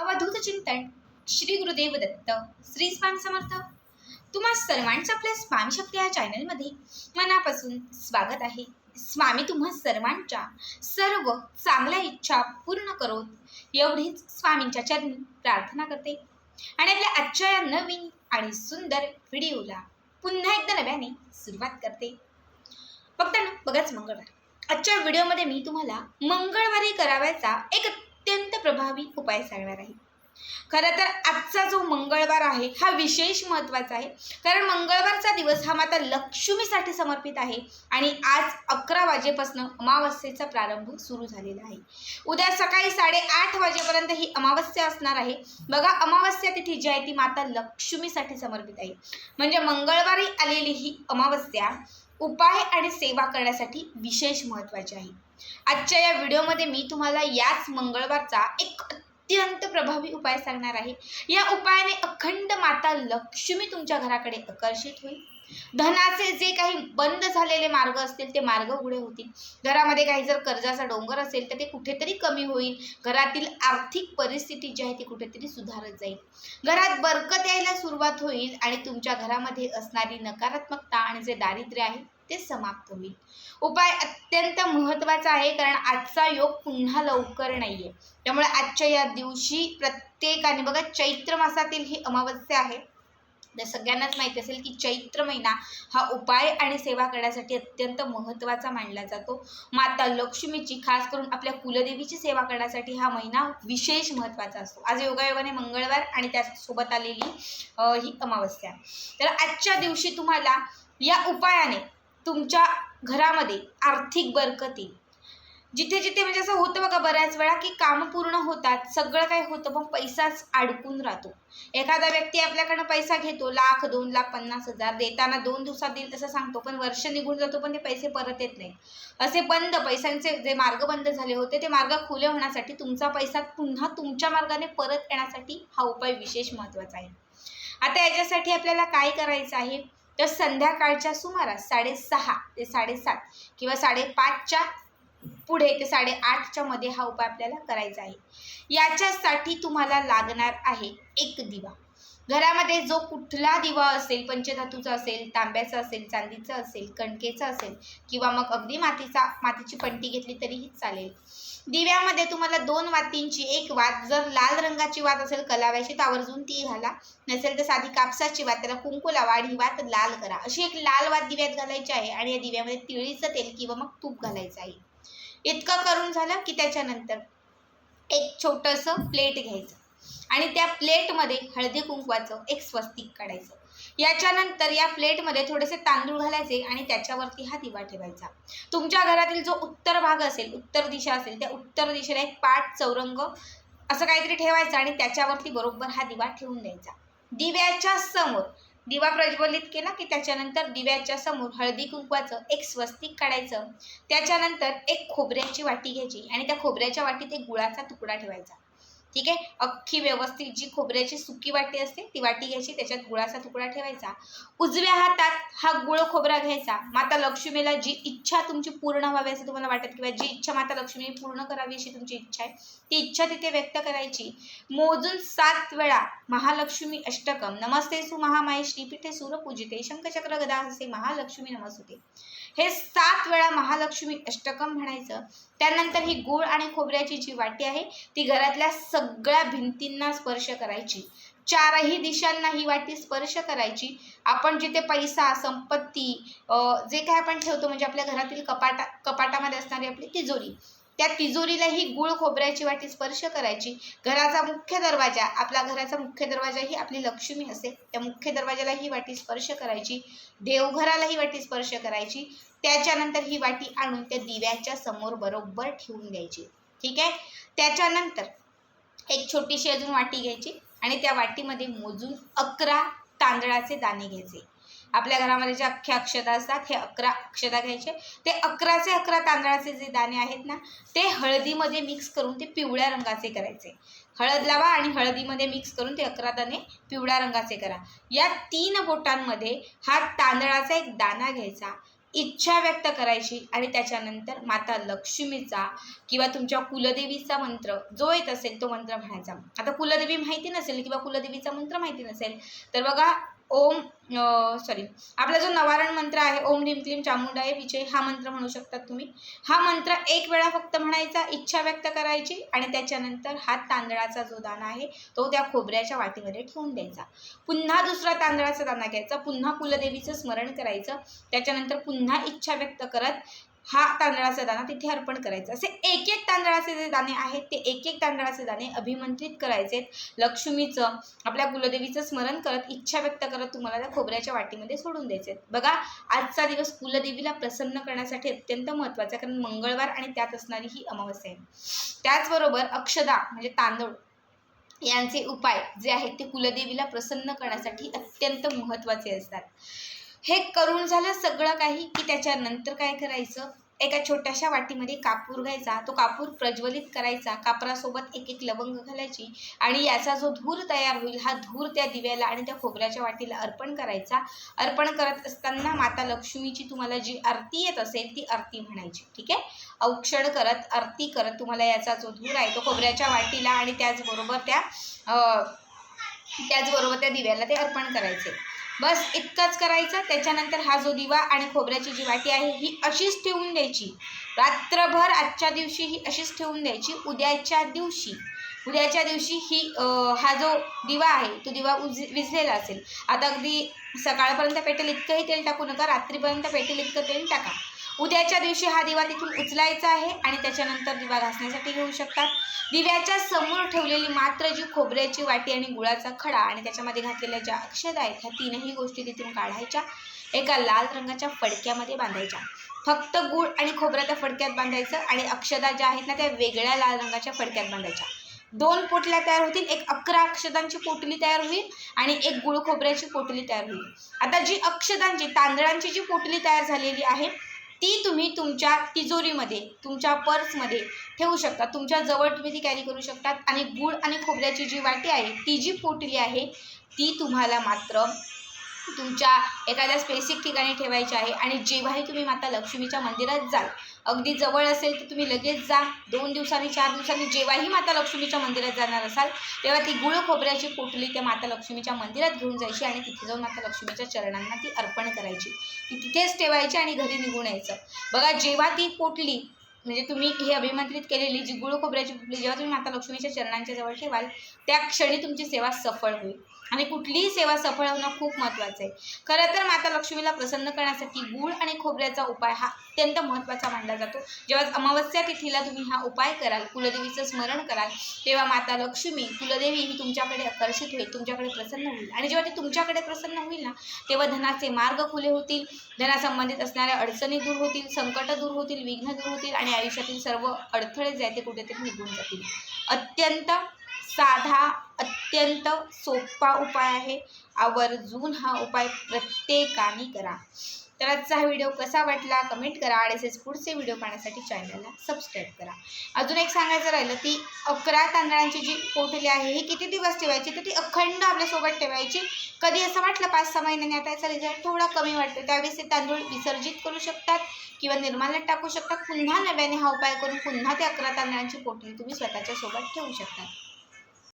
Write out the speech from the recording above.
अवधूत चिंतन श्री गुरुदेव दत्त श्री स्वामी समर्थ. तुम्हा सर्वांचं आपल्या स्वामी शक्ती या चॅनलमध्ये मनापासून स्वागत आहे. स्वामी तुम्हा सर्वांच्या सर्व चांगल्या इच्छा पूर्ण करोत एवढीच स्वामींच्या चरणी प्रार्थना करते. आणि आपल्या आजच्या या नवीन आणि सुंदर व्हिडिओला पुन्हा एकदा नव्याने सुरुवात करते. फक्त ना बघाच मंगळवार. आजच्या व्हिडिओमध्ये मी तुम्हाला मंगळवारी करावायचा एक प्रभावी उपाय सांगणार आहे. खरं तर आजचा जो मंगळवार आहे हा विशेष महत्त्वाचा आहे. कारण मंगळवारचा दिवस हा माता लक्ष्मीसाठी समर्पित आहे आणि आज अकरा वाजेपासून अमावस्येचा प्रारंभ सुरू झालेला आहे. उद्या सकाळी साडेआठ वाजेपर्यंत ही अमावस्या असणार आहे. बघा अमावस्या तिथी जी आहे ती माता लक्ष्मीसाठी समर्पित आहे. म्हणजे मंगळवारी आलेली ही अमावस्या उपाय आणि सेवा करण्यासाठी विशेष महत्त्वाची आहे. आजच्या या व्हिडिओमध्ये मी तुम्हाला याच मंगळवारचा एक अत्यंत प्रभावी उपाय सांगणार आहे. या उपायाने अखंड माता लक्ष्मी तुमच्या घराकडे आकर्षित होईल. धनाचे जे काही बंद झालेले मार्ग असतील ते मार्ग उघडे होतील. घरामध्ये काही जर कर्जाचा डोंगर असेल तर ते कुठेतरी कमी होईल. घरातील आर्थिक परिस्थिती जी आहे ती कुठेतरी सुधारत जाईल. घरात बरकत यायला सुरुवात होईल आणि तुमच्या घरामध्ये असणारी नकारात्मकता आणि जे दारिद्र्य आहे ते समाप्त होईल. उपाय अत्यंत महत्त्वाचा आहे कारण आजचा योग पुन्हा लवकर नाही आहे त्यामुळे आजच्या या दिवशी प्रत्येकाने बघा चैत्र मासातील ही अमावस्या आहे. तर सगळ्यांनाच माहीत असेल की चैत्र महिना हा उपाय आणि सेवा करण्यासाठी अत्यंत महत्त्वाचा मानला जातो. माता लक्ष्मीची खास करून आपल्या कुलदेवीची सेवा करण्यासाठी हा महिना विशेष महत्त्वाचा असतो. आज योगायोगाने मंगळवार आणि त्यासोबत आलेली ही अमावस्या. तर आजच्या दिवशी तुम्हाला या उपायाने तुमच्या घरामध्ये आर्थिक बरकती जिथे जिथे म्हणजे असं होतं बघा बऱ्याच वेळा की कामं पूर्ण होतात सगळं काही होतं पण पैसाच अडकून राहतो. एखादा व्यक्ती आपल्याकडनं पैसा घेतो लाख दोन लाख पन्नास हजार देताना दोन दिवसात देईल तसं सांगतो पण वर्ष निघून जातो पण ते पैसे परत येत नाही. असे बंद पैशांचे जे मार्ग बंद झाले होते ते मार्ग खुले होण्यासाठी तुमचा पैसा पुन्हा तुमच्या मार्गाने परत येण्यासाठी हा उपाय विशेष महत्त्वाचा आहे. आता याच्यासाठी आपल्याला काय करायचं आहे? तर संध्याकाळच्या सुमारास साडेसहा ते साडेसात किंवा साडेपाचच्या पुढे ते साडेआठच्या मध्ये हा उपाय आपल्याला करायचा आहे. याच्यासाठी तुम्हाला लागणार आहे एक दिवा. घरामध्ये जो कुठला दिवा असेल पंचधातूचा असेल तांब्याचा असेल चांदीचा असेल कणकेचा असेल किंवा मग अगदी मातीचा मातीची पंटी घेतली तरीही चालेल. दिव्यामध्ये तुम्हाला दोन वातींची एक वात जर लाल रंगाची वात असेल कलाव्याची तर आवर्जून ती घाला. नसेल तर साधी कापसाची वात त्याला कुंकू लावा आणि ही वात लाल करा. अशी एक लाल वात दिव्यात घालायची आहे आणि या दिव्यामध्ये तिळीचं तेल किंवा मग तूप घालायचं आहे. इतकं करून झालं की त्याच्यानंतर एक छोटंसं प्लेट घ्यायचं. आणि त्या प्लेटमध्ये हळदी कुंकवाचं एक स्वस्तिक काढायचं. याच्यानंतर या प्लेटमध्ये थोडेसे तांदूळ घालायचे आणि त्याच्यावरती हा दिवा ठेवायचा. तुमच्या घरातील जो उत्तर भाग असेल उत्तर दिशा असेल त्या उत्तर दिशेला एक पाठ चौरंग असं काहीतरी ठेवायचं आणि त्याच्यावरती बरोबर हा दिवा ठेवून द्यायचा. दिव्याच्या समोर दिवा प्रज्वलित केला की त्याच्यानंतर दिव्याच्या समोर हळदी कुंकवाचं एक स्वस्तिक काढायचं. त्याच्यानंतर एक खोबऱ्याची वाटी घ्यायची आणि त्या खोबऱ्याच्या वाटीत एक गुळाचा तुकडा ठेवायचा. ठीक आहे? अख्खी व्यवस्थित जी खोबऱ्याची सुकी वाटी असते ती वाटी घ्यायची त्याच्यात गुळाचा तुकडा ठेवायचा. उजव्या हातात हा गुळ खोबरा घ्यायचा. माता लक्ष्मीला जी इच्छा तुमची पूर्ण व्हावी असं तुम्हाला वाटत किंवा जी इच्छा माता लक्ष्मीने पूर्ण करावी अशी तुमची इच्छा आहे ती इच्छा तिथे व्यक्त करायची. मोजून सात वेळा महालक्ष्मी अष्टकम नमस्ते सु महामाये श्रीपीठे सूरपूजिते शंखचक्र गदा हसे महालक्ष्मी नमस्ते. हे सात वेळा महालक्ष्मी अष्टकम म्हणायचं. त्यानंतर ही गूळ आणि खोबऱ्याची जी वाटी आहे ती घरातल्या सगळ्या भिंतींना स्पर्श करायची. चारही दिशांना ही वाटी स्पर्श करायची. आपण जिथे पैसा संपत्ती जे काय आपण ठेवतो म्हणजे आपल्या घरातील कपाटा कपाटामध्ये असणारी आपली तिजोरी त्या तिजोरीला ही गुळ खोबऱ्याची वाटी स्पर्श करायची. घराचा मुख्य दरवाजा आपला घराचा मुख्य दरवाजा ही आपली लक्ष्मी असेल त्या मुख्य दरवाजाला ही वाटी स्पर्श करायची. देवघराला ही वाटी स्पर्श करायची. त्याच्यानंतर ही वाटी आणून त्या दिव्याच्या समोर बरोबर ठेवून द्यायची. ठीक आहे? त्याच्यानंतर एक छोटीशी अजून वाटी घ्यायची आणि त्या वाटीमध्ये मोजून अकरा तांदळाचे दाणे घ्यायचे. आपल्या घरामध्ये जे अख्ख्या अक्षता असतात हे अकरा अक्षता घ्यायचे. ते अकराचे अकरा तांदळाचे जे दाणे आहेत ना ते हळदीमध्ये मिक्स करून ते पिवळ्या रंगाचे करायचे. हळद लावा आणि हळदीमध्ये मिक्स करून ते अकरा दाणे पिवळ्या रंगाचे करा. या तीन बोटांमध्ये हा तांदळाचा एक दाणा घ्यायचा. इच्छा व्यक्त करायची आणि त्याच्यानंतर माता लक्ष्मीचा किंवा तुमच्या कुलदेवीचा मंत्र जो येत असेल तो मंत्र म्हणायचा. आता कुलदेवी माहिती नसेल किंवा कुलदेवीचा मंत्र माहिती नसेल तर बघा ओम सॉरी आपला जो नवारण मंत्र आहे ओम ह्रीम क्लीम चामुंडाय विजय हा मंत्र म्हणू शकतात तुम्ही. हा मंत्र एक वेळा फक्त म्हणायचा इच्छा व्यक्त करायची आणि त्याच्यानंतर हा तांदळाचा जो दाना आहे तो त्या खोबऱ्याच्या वाटीमध्ये ठेवून द्यायचा. पुन्हा दुसरा तांदळाचा दाना घ्यायचा पुन्हा कुलदेवीचं स्मरण करायचं त्याच्यानंतर पुन्हा इच्छा व्यक्त करत हा तांदळाचा दाणा तिथे अर्पण करायचा. असे एक एक तांदळाचे जे दाणे आहेत ते एक एक तांदळाचे दाणे अभिमंत्रित करायचे लक्ष्मीचं आपल्या कुलदेवीचं स्मरण करत इच्छा व्यक्त करत तुम्हाला त्या खोबऱ्याच्या वाटीमध्ये सोडून द्यायचे बघा आजचा दिवस कुलदेवीला प्रसन्न करण्यासाठी अत्यंत महत्त्वाचा आहे कारण मंगळवार आणि त्यात असणारी ही अमावस्या आहे. त्याचबरोबर अक्षदा म्हणजे तांदूळ यांचे उपाय जे आहेत ते कुलदेवीला प्रसन्न करण्यासाठी अत्यंत महत्त्वाचे असतात. हे करून झालं सगळं काही की त्याच्यानंतर काय करायचं? एका छोट्याशा वाटीमध्ये कापूर घ्यायचा. तो कापूर प्रज्वलित करायचा. कापरासोबत एक एक लवंग घालायची आणि याचा जो धूर तयार होईल हा धूर त्या दिव्याला आणि त्या खोबऱ्याच्या वाटीला अर्पण करायचा. अर्पण करत असताना माता लक्ष्मीची तुम्हाला जी आरती येत असेल ती आरती म्हणायची. ठीक आहे? औक्षण करत आरती करत तुम्हाला याचा जो धूर आहे तो खोबऱ्याच्या वाटीला आणि त्याचबरोबर त्या त्याचबरोबर त्या दिव्याला ते अर्पण करायचे. बस इतकंच करायचं. त्याच्यानंतर हा जो दिवा आणि खोबऱ्याची जी वाटी आहे ही अशीच ठेवून द्यायची. रात्रभर आजच्या दिवशी ही अशीच ठेवून द्यायची. उद्याच्या दिवशी उद्याच्या दिवशी ही हा जो दिवा आहे तो दिवा उज विजलेला असेल. आता अगदी सकाळपर्यंत पेटेल इतकंही तेल टाकू नका रात्रीपर्यंत पेटेल इतकं तेल टाका. उद्याच्या दिवशी हा दिवा तिथून उचलायचा आहे आणि त्याच्यानंतर दिवा घासण्यासाठी घेऊ शकतात. दिव्याच्या समोर ठेवलेली मात्र जी खोबऱ्याची वाटी आणि गुळाचा खडा आणि त्याच्यामध्ये घातलेल्या ज्या अक्षदा आहेत ह्या तीनही गोष्टी तिथून काढायच्या. एका लाल रंगाच्या फडक्यामध्ये बांधायच्या. फक्त गुळ आणि खोबऱ्या त्या फडक्यात बांधायचं आणि अक्षदा ज्या आहेत ना त्या वेगळ्या लाल रंगाच्या फडक्यात बांधायच्या. दोन पोटल्या तयार होतील एक अकरा अक्षदांची पोटली तयार होईल आणि एक गुळ खोबऱ्याची पोटली तयार होईल. आता जी अक्षदांची तांदळांची जी पोटली तयार झालेली आहे ती तुम्ही तुमच्या तिजोरीमध्ये तुमच्या पर्समध्ये ठेवू शकता. तुमच्या जवळ तुम्ही ती कॅरी करू शकतात. आणि गूळ आणि खोबऱ्याची जी वाटी आहे ती जी पोटली आहे ती तुम्हाला मात्र तुमच्या एखाद्या स्पेसिक ठिकाणी ठेवायची आहे आणि जेव्हाही तुम्ही माता लक्ष्मीच्या मंदिरात जाल अगदी जवळ असेल तर तुम्ही लगेच जा. दोन दिवसांनी चार दिवसांनी जेव्हाही माता लक्ष्मीच्या मंदिरात जाणार असाल तेव्हा ती गुळ खोबऱ्याची पोटली त्या माता लक्ष्मीच्या मंदिरात घेऊन जायची आणि तिथे जाऊन माता लक्ष्मीच्या चरणांना ती अर्पण करायची. ती तिथेच ठेवायची आणि घरी निघून यायचं. बघा जेव्हा ती पोटली म्हणजे तुम्ही हे अभिमंत्रित केलेली जी गुळ खोबऱ्याची पोटली जेव्हा तुम्ही माता लक्ष्मीच्या चरणांच्या जवळ ठेवाल त्या क्षणी तुमची सेवा सफळ होईल. आणि कुठलीही सेवा सफळ होणं खूप महत्त्वाचं आहे. खरं तर माता लक्ष्मीला प्रसन्न करण्यासाठी गूळ आणि खोबऱ्याचा उपाय हा अत्यंत महत्त्वाचा मानला जातो. जेव्हा अमावस्या तिथीला तुम्ही हा उपाय कराल कुलदेवीचं स्मरण कराल तेव्हा माता लक्ष्मी कुलदेवी ही तुमच्याकडे आकर्षित होईल तुमच्याकडे प्रसन्न होईल. आणि जेव्हा ती तुमच्याकडे प्रसन्न होईल ना तेव्हा धनाचे मार्ग खुले होतील. धनासंबंधित असणाऱ्या अडचणी दूर होतील संकट दूर होतील विघ्न दूर होतील आणि आयुष्यातील सर्व अडथळे जे आहेत ते कुठेतरी निघून जातील. अत्यंत साधा अत्यंत सोपा उपाय आहे. आवर्जून हा उपाय प्रत्येकाने करा. तर आजचा हा व्हिडिओ कसा वाटला कमेंट करा आणि असेच पुढचे व्हिडिओ पाहण्यासाठी चॅनलला सबस्क्राईब करा. अजून एक सांगायचं राहिलं ती अकरा तांदळांची जी पोटली आहे ही किती दिवस ठेवायची? तर ती अखंड आपल्यासोबत ठेवायची? कधी असं वाटलं पाच सहा महिन्यांनी? आता याचा रिझल्ट थोडा कमी वाटतो. त्यावेळेस ते तांदूळ विसर्जित करू शकतात किंवा निर्माल्यात टाकू शकतात. पुन्हा नव्याने हा उपाय करून पुन्हा ते अकरा तांदळांची पोटली तुम्ही स्वतःच्या सोबत ठेवू शकता.